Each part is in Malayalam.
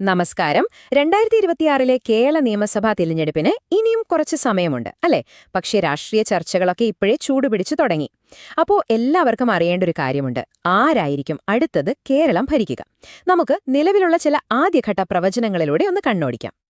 നമസ്കാരം. രണ്ടായിരത്തി ഇരുപത്തിയാറിലെ കേരള നിയമസഭാ തിരഞ്ഞെടുപ്പിന് ഇനിയും കുറച്ച് സമയമുണ്ട് അല്ലേ? പക്ഷേ രാഷ്ട്രീയ ചർച്ചകളൊക്കെ ഇപ്പോഴേ ചൂടുപിടിച്ചു തുടങ്ങി. അപ്പോൾ എല്ലാവർക്കും അറിയേണ്ട ഒരു കാര്യമുണ്ട്. ആരായിരിക്കും അടുത്തത് കേരളം ഭരിക്കുക? നമുക്ക് നിലവിലുള്ള ചില ആദ്യഘട്ട പ്രവചനങ്ങളിലൂടെ ഒന്ന് കണ്ണോടിക്കാം.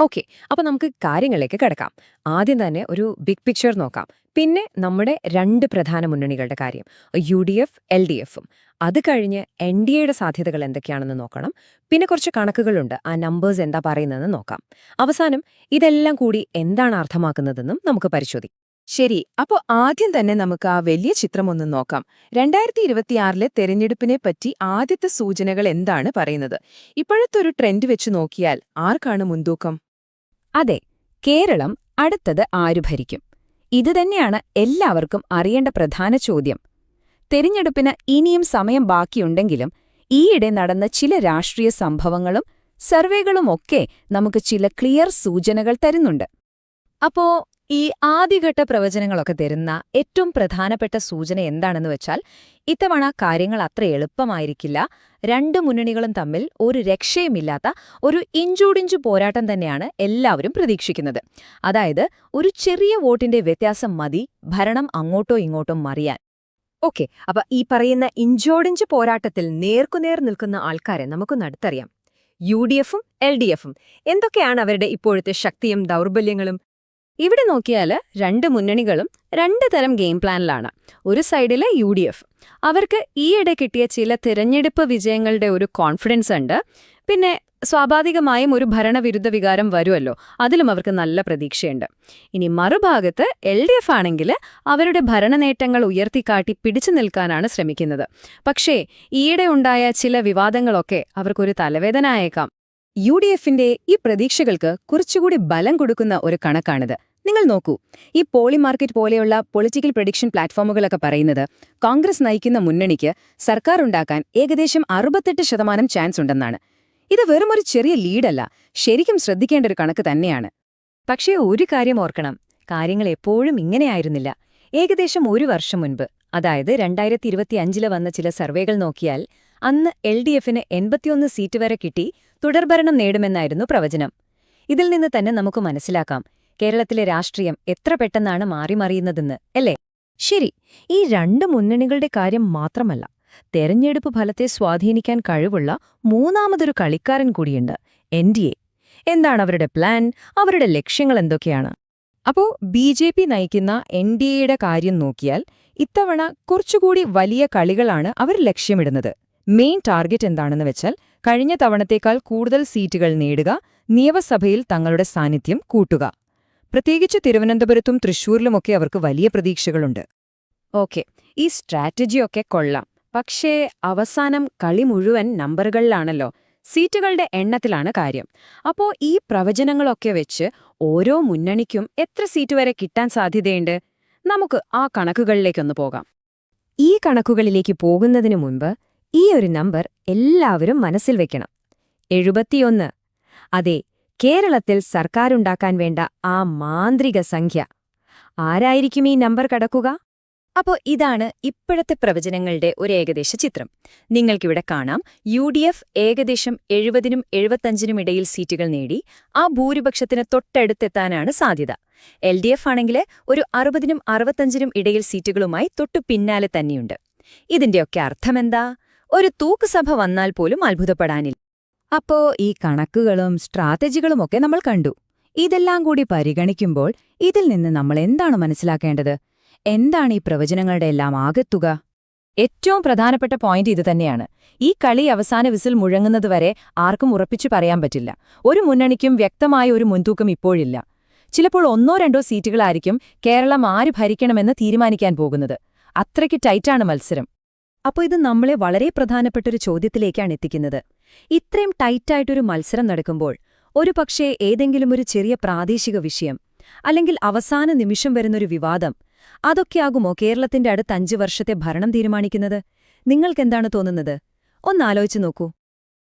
ഓക്കെ അപ്പോൾ നമുക്ക് കാര്യങ്ങളിലേക്ക് കിടക്കാം. ആദ്യം തന്നെ ഒരു ബിഗ് പിക്ചർ നോക്കാം. പിന്നെ നമ്മുടെ രണ്ട് പ്രധാന മുന്നണികളുടെ കാര്യം U D F L D എഫും അത് കഴിഞ്ഞ് എൻ ഡി എയുടെ സാധ്യതകൾ എന്തൊക്കെയാണെന്ന് നോക്കണം. പിന്നെ കുറച്ച് കണക്കുകളുണ്ട്. ആ നമ്പേഴ്സ് എന്താ പറയുന്നതെന്ന് നോക്കാം. അവസാനം ഇതെല്ലാം കൂടി എന്താണ് അർത്ഥമാക്കുന്നതെന്നും നമുക്ക് പരിശോധിക്കാം. ശരി അപ്പോൾ ആദ്യം തന്നെ നമുക്ക് ആ വലിയ ചിത്രം ഒന്ന് നോക്കാം. രണ്ടായിരത്തി ഇരുപത്തിയാറിലെ തെരഞ്ഞെടുപ്പിനെ പറ്റി ആദ്യത്തെ സൂചനകൾ എന്താണ് പറയുന്നത്? ഇപ്പോഴത്തെ ഒരു ട്രെൻഡ് വെച്ച് നോക്കിയാൽ ആർക്കാണ് മുൻതൂക്കം? അതെ കേരളം അടുത്തത് ആരു ഭരിക്കും? ഇതുതന്നെയാണ് എല്ലാവർക്കും അറിയേണ്ട പ്രധാന ചോദ്യം. തെരഞ്ഞെടുപ്പിന് ഇനിയും സമയം ബാക്കിയുണ്ടെങ്കിലും ഈയിടെ നടന്ന ചില രാഷ്ട്രീയ സംഭവങ്ങളും സർവേകളുമൊക്കെ നമുക്ക് ചില ക്ലിയർ സൂചനകൾ തരുന്നുണ്ട്. അപ്പോ ഈ ആദ്യഘട്ട പ്രവചനങ്ങളൊക്കെ തരുന്ന ഏറ്റവും പ്രധാനപ്പെട്ട സൂചന എന്താണെന്ന് വെച്ചാൽ ഇത്തവണ കാര്യങ്ങൾ അത്ര എളുപ്പമായിരിക്കില്ല. രണ്ട് മുന്നണികളും തമ്മിൽ ഒരു രക്ഷയുമില്ലാത്ത ഒരു ഇഞ്ചോടിഞ്ചു പോരാട്ടം തന്നെയാണ് എല്ലാവരും പ്രതീക്ഷിക്കുന്നത്. അതായത് ഒരു ചെറിയ വോട്ടിന്റെ വ്യത്യാസം മതി ഭരണം അങ്ങോട്ടോ ഇങ്ങോട്ടോ മറിയാൻ. ഓക്കെ അപ്പൊ ഈ പറയുന്ന ഇഞ്ചോടിഞ്ച് പോരാട്ടത്തിൽ നേർക്കുനേർ നിൽക്കുന്ന ആൾക്കാരെ നമുക്കൊന്ന് അടുത്തറിയാം. യു ഡി എഫും എൽ ഡി എഫും എന്തൊക്കെയാണ് അവരുടെ ഇപ്പോഴത്തെ ശക്തിയും ദൗർബല്യങ്ങളും? ഇവിടെ നോക്കിയാൽ രണ്ട് മുന്നണികളും രണ്ട് തരം ഗെയിം പ്ലാനിലാണ്. ഒരു സൈഡിലെ യു ഡി എഫ്. അവർക്ക് ഈയിടെ കിട്ടിയ ചില തിരഞ്ഞെടുപ്പ് വിജയങ്ങളുടെ ഒരു കോൺഫിഡൻസ് ഉണ്ട്. പിന്നെ സ്വാഭാവികമായും ഒരു ഭരണവിരുദ്ധ വികാരം വരുമല്ലോ അതിലും അവർക്ക് നല്ല പ്രതീക്ഷയുണ്ട്. ഇനി മറുഭാഗത്ത് എൽ ഡി എഫ് ആണെങ്കിൽ അവരുടെ ഭരണനേട്ടങ്ങൾ ഉയർത്തിക്കാട്ടി പിടിച്ചു നിൽക്കാനാണ് ശ്രമിക്കുന്നത്. പക്ഷേ ഈയിടെ ഉണ്ടായ ചില വിവാദങ്ങളൊക്കെ അവർക്കൊരു തലവേദന ആയേക്കാം. യു ഡി എഫിന്റെ ഈ പ്രതീക്ഷകൾക്ക് കുറച്ചുകൂടി ബലം കൊടുക്കുന്ന ഒരു കണക്കാണിത്. നിങ്ങൾ നോക്കൂ ഈ പോളി മാർക്കറ്റ് പോലെയുള്ള പൊളിറ്റിക്കൽ പ്രഡിക്ഷൻ പ്ലാറ്റ്ഫോമുകളൊക്കെ പറയുന്നത് കോൺഗ്രസ് നയിക്കുന്ന മുന്നണിക്ക് സർക്കാർ ഉണ്ടാക്കാൻ ഏകദേശം അറുപത്തെട്ട് ശതമാനം ചാൻസ് ഉണ്ടെന്നാണ്. ഇത് വെറും ഒരു ചെറിയ ലീഡല്ല ശരിക്കും ശ്രദ്ധിക്കേണ്ട ഒരു കണക്ക് തന്നെയാണ്. പക്ഷേ ഒരു കാര്യം ഓർക്കണം കാര്യങ്ങൾ എപ്പോഴും ഇങ്ങനെയായിരുന്നില്ല ഏകദേശം ഒരു വർഷം മുൻപ് അതായത് രണ്ടായിരത്തി ഇരുപത്തിയഞ്ചിൽ വന്ന ചില സർവേകൾ നോക്കിയാൽ അന്ന് എൽ ഡി എഫിന് എൺപത്തിയൊന്ന് സീറ്റ് വരെ കിട്ടി തുടർഭരണം നേടുമെന്നായിരുന്നു പ്രവചനം. ഇതിൽ നിന്ന് തന്നെ നമുക്ക് മനസ്സിലാക്കാം കേരളത്തിലെ രാഷ്ട്രീയം എത്ര പെട്ടെന്നാണ് മാറിമറിയുന്നതെന്ന് അല്ലേ? ശരി ഈ രണ്ട് മുന്നണികളുടെ കാര്യം മാത്രമല്ല തെരഞ്ഞെടുപ്പ് ഫലത്തെ സ്വാധീനിക്കാൻ കഴിവുള്ള മൂന്നാമതൊരു കളിക്കാരൻ കൂടിയുണ്ട് എൻ ഡി എ. എന്താണ് അവരുടെ പ്ലാൻ? അവരുടെ ലക്ഷ്യങ്ങൾ എന്തൊക്കെയാണ്? അപ്പോ ബി ജെ പി നയിക്കുന്ന എൻ ഡി എയുടെ കാര്യം നോക്കിയാൽ ഇത്തവണ കുറച്ചുകൂടി വലിയ കളികളാണ് അവർ ലക്ഷ്യമിടുന്നത്. മെയിൻ ടാർഗറ്റ് എന്താണെന്ന് വെച്ചാൽ കഴിഞ്ഞ തവണത്തേക്കാൾ കൂടുതൽ സീറ്റുകൾ നേടുക നിയമസഭയിൽ തങ്ങളുടെ സാന്നിധ്യം കൂട്ടുക. പ്രത്യേകിച്ച് തിരുവനന്തപുരത്തും തൃശൂരിലുമൊക്കെ അവർക്ക് വലിയ പ്രതീക്ഷകളുണ്ട്. ഓക്കെ ഈ സ്ട്രാറ്റജിയൊക്കെ കൊള്ളാം. പക്ഷേ അവസാനം കളി മുഴുവൻ നമ്പറുകളിലാണല്ലോ. സീറ്റുകളുടെ എണ്ണത്തിലാണ് കാര്യം. അപ്പോ ഈ പ്രവചനങ്ങളൊക്കെ വെച്ച് ഓരോ മുന്നണിക്കും എത്ര സീറ്റ് വരെ കിട്ടാൻ സാധ്യതയുണ്ട്? നമുക്ക് ആ കണക്കുകളിലേക്കൊന്ന് പോകാം. ഈ കണക്കുകളിലേക്ക് പോകുന്നതിനു മുൻപ് ഈ ഒരു നമ്പർ എല്ലാവരും മനസ്സിൽ വെക്കണം. എഴുപത്തിയൊന്ന്. അതെ കേരളത്തിൽ സർക്കാരുണ്ടാക്കാൻ വേണ്ട ആ മാന്ത്രിക സംഖ്യ. ആരായിരിക്കും ഈ നമ്പർ കടക്കുക? അപ്പോൾ ഇതാണ് ഇപ്പോഴത്തെ പ്രവചനങ്ങളുടെ ഒരു ഏകദേശ ചിത്രം. നിങ്ങൾക്കിവിടെ കാണാം യു ഡി എഫ് ഏകദേശം എഴുപതിനും എഴുപത്തഞ്ചിനും ഇടയിൽ സീറ്റുകൾ നേടി ആ ഭൂരിപക്ഷത്തിന് തൊട്ടടുത്തെത്താനാണ് സാധ്യത. എൽ ഡി എഫ് ആണെങ്കിൽ ഒരു അറുപതിനും അറുപത്തഞ്ചിനും ഇടയിൽ സീറ്റുകളുമായി തൊട്ടു പിന്നാലെ തന്നെയുണ്ട്. ഇതിന്റെയൊക്കെ അർത്ഥമെന്താ? ഒരു തൂക്കുസഭ വന്നാൽ പോലും അത്ഭുതപ്പെടാനില്ല. അപ്പോ ഈ കണക്കുകളും സ്ട്രാറ്റജികളുമൊക്കെ നമ്മൾ കണ്ടു. ഇതെല്ലാം കൂടി പരിഗണിക്കുമ്പോൾ ഇതിൽ നിന്ന് നമ്മൾ എന്താണ് മനസ്സിലാക്കേണ്ടത്? എന്താണ് ഈ പ്രവചനങ്ങളുടെ എല്ലാം ആകത്തുക? ഏറ്റവും പ്രധാനപ്പെട്ട പോയിന്റ് ഇതുതന്നെയാണ് ഈ കളി അവസാന വിസിൽ മുഴങ്ങുന്നതുവരെ ആർക്കും ഉറപ്പിച്ചു പറയാൻ പറ്റില്ല. ഒരു മുന്നണിക്കും വ്യക്തമായ ഒരു മുൻതൂക്കം ഇപ്പോഴില്ല. ചിലപ്പോൾ ഒന്നോ രണ്ടോ സീറ്റുകളായിരിക്കും കേരളം ആര് ഭരിക്കണമെന്ന് തീരുമാനിക്കാൻ പോകുന്നത്. അത്രയ്ക്ക് ടൈറ്റാണ് മത്സരം. അപ്പോൾ ഇത് നമ്മളെ വളരെ പ്രധാനപ്പെട്ട ഒരു ചോദ്യത്തിലേക്കാണ് എത്തിക്കുന്നത്. ഇത്രയും ടൈറ്റായിട്ടൊരു മത്സരം നടക്കുമ്പോൾ ഒരു പക്ഷേ ഏതെങ്കിലും ഒരു ചെറിയ പ്രാദേശിക വിഷയം അല്ലെങ്കിൽ അവസാന നിമിഷം വരുന്നൊരു വിവാദം അതൊക്കെയാകുമോ കേരളത്തിന്റെ അടുത്ത അഞ്ചു വർഷത്തെ ഭരണം തീരുമാനിക്കുന്നത്? നിങ്ങൾക്കെന്താണ് തോന്നുന്നത്? ഒന്നാലോചിച്ചു നോക്കൂ.